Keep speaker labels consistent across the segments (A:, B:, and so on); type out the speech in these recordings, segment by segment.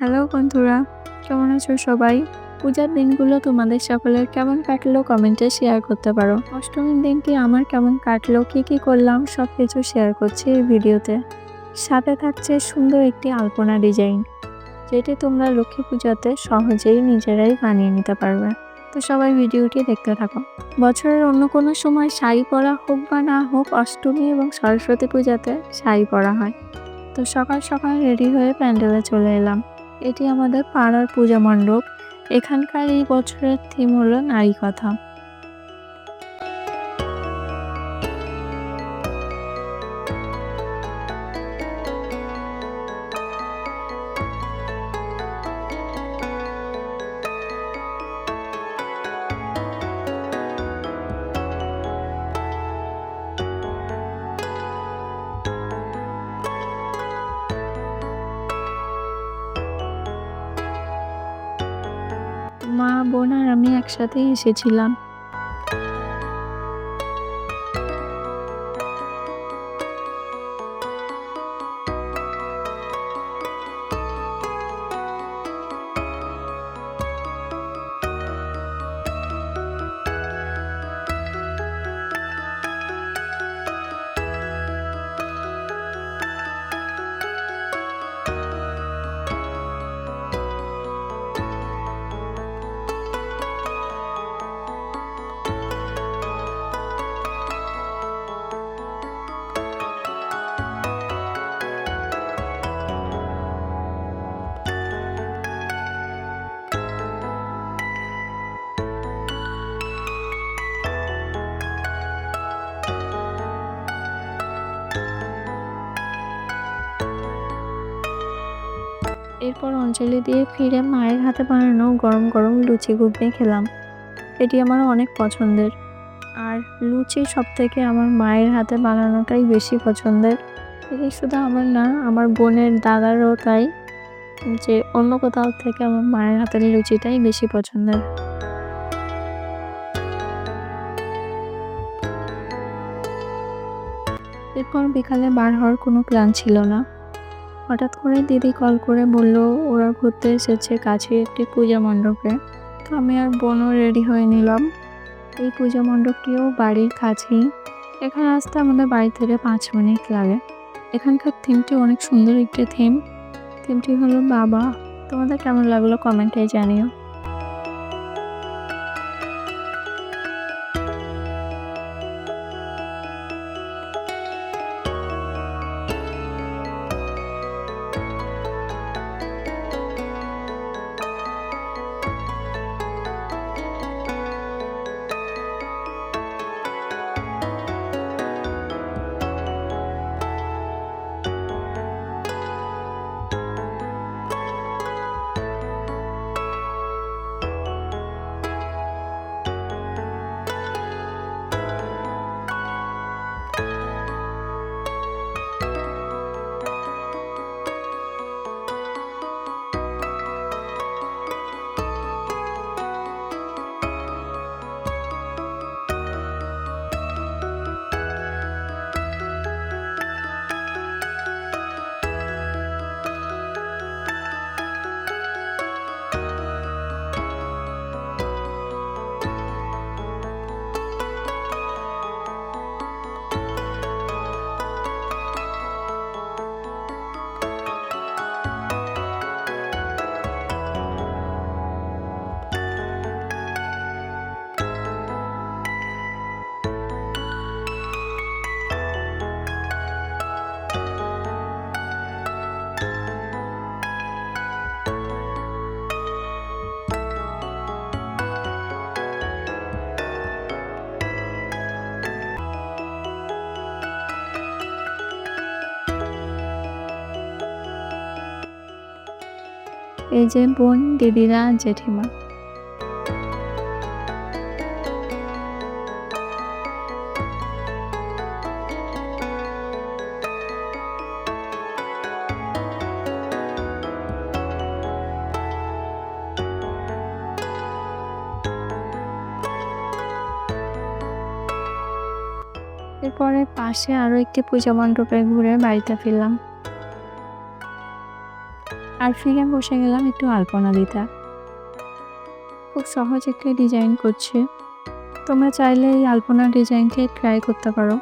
A: Hello বন্ধুরা, কেমন আছো সবাই? পূজার দিনগুলো তোমাদের সকলের কেমন কাটলো কমেন্টে শেয়ার করতে পারো। অষ্টমীর দিনটি আমার কেমন কাটলো, কি কি করলাম সব কিছু শেয়ার করছি এই ভিডিওতে। সাথে থাকছে সুন্দর একটি আলপনা ডিজাইন যেটি তোমরা লক্ষ্মী পূজাতে সহজেই নিজেরাই বানিয়ে নিতে পারবে। তো সবাই ভিডিওটি দেখতে থাকো। বছরের অন্য কোনো সময় শাড়ি পরা হোক বা না হোক, অষ্টমী এবং সরস্বতী পূজাতে শাড়ি পরা হয়। তো সকাল সকাল রেডি হয়ে প্যান্ডেলে চলে এলাম। এটি আমাদের পাড়ার পূজা মণ্ডপ। এখানকার এই বছরের থিম হলো নারী কথা। বোন আর আমি একসাথেই এসেছিলাম। এরপর অঞ্জলি দিয়ে ফিরে মায়ের হাতে বানানো গরম গরম লুচি ঘুগনি খেলাম। এটি আমার অনেক পছন্দের। আর লুচি সব থেকে আমার মায়ের হাতে বানানোটাই বেশি পছন্দের। এটি শুধু আমার না, আমার বোনের দাদারও তাই, যে অন্য কোথাও থেকে আমার মায়ের হাতের লুচিটাই বেশি পছন্দের। এরপর বিকালে বার হওয়ার কোনো প্ল্যান ছিল না। হঠাৎ করে দিদি কল করে বলল, ওরা ঘুরতে এসেছে কাছে একটি পূজা মণ্ডপে। তো আমি আর বোনও রেডি হয়ে নিলাম। এই পূজা মণ্ডপটিও বাড়ির কাছেই। এখানে আসতে আমাদের বাড়ি থেকে পাঁচ মিনিট লাগে। এখানকার থিমটি অনেক সুন্দর একটি থিম থিমটি হলো বাবা। তোমাদের কেমন লাগল কমেন্টে জানিও। এই যে বোন দিদিরা জেঠিমা। এরপরে পাশে আরও একটি পূজা মণ্ডপে ঘুরে বাড়িতে ফিরলাম। আর ফিরে বসে গেলাম একটু আলপনা দিতে। খুব সহজ একটা ডিজাইন করছে। তোমরা চাইলে এই আলপনা ডিজাইনকে ট্রাই করতে পারো।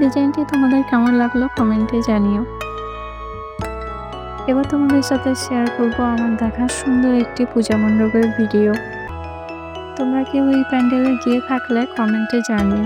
A: ডিজাইনটি তোমাদের কেমন লাগল কমেন্টে জানিও। এবার তোমাদের সাথে শেয়ার করব আমার দেখা সুন্দর একটি পূজা মণ্ডপের ভিডিও তোমরা কেউ এই প্যান্ডেলে গিয়ে থাকলে কমেন্টে জানিও।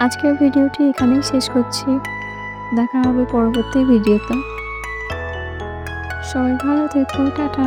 A: আজকের ভিডিওটি এখানেই শেষ করছি। দেখা হবে পরবর্তী ভিডিওতে। সবাই ভালো থেকো টাটা।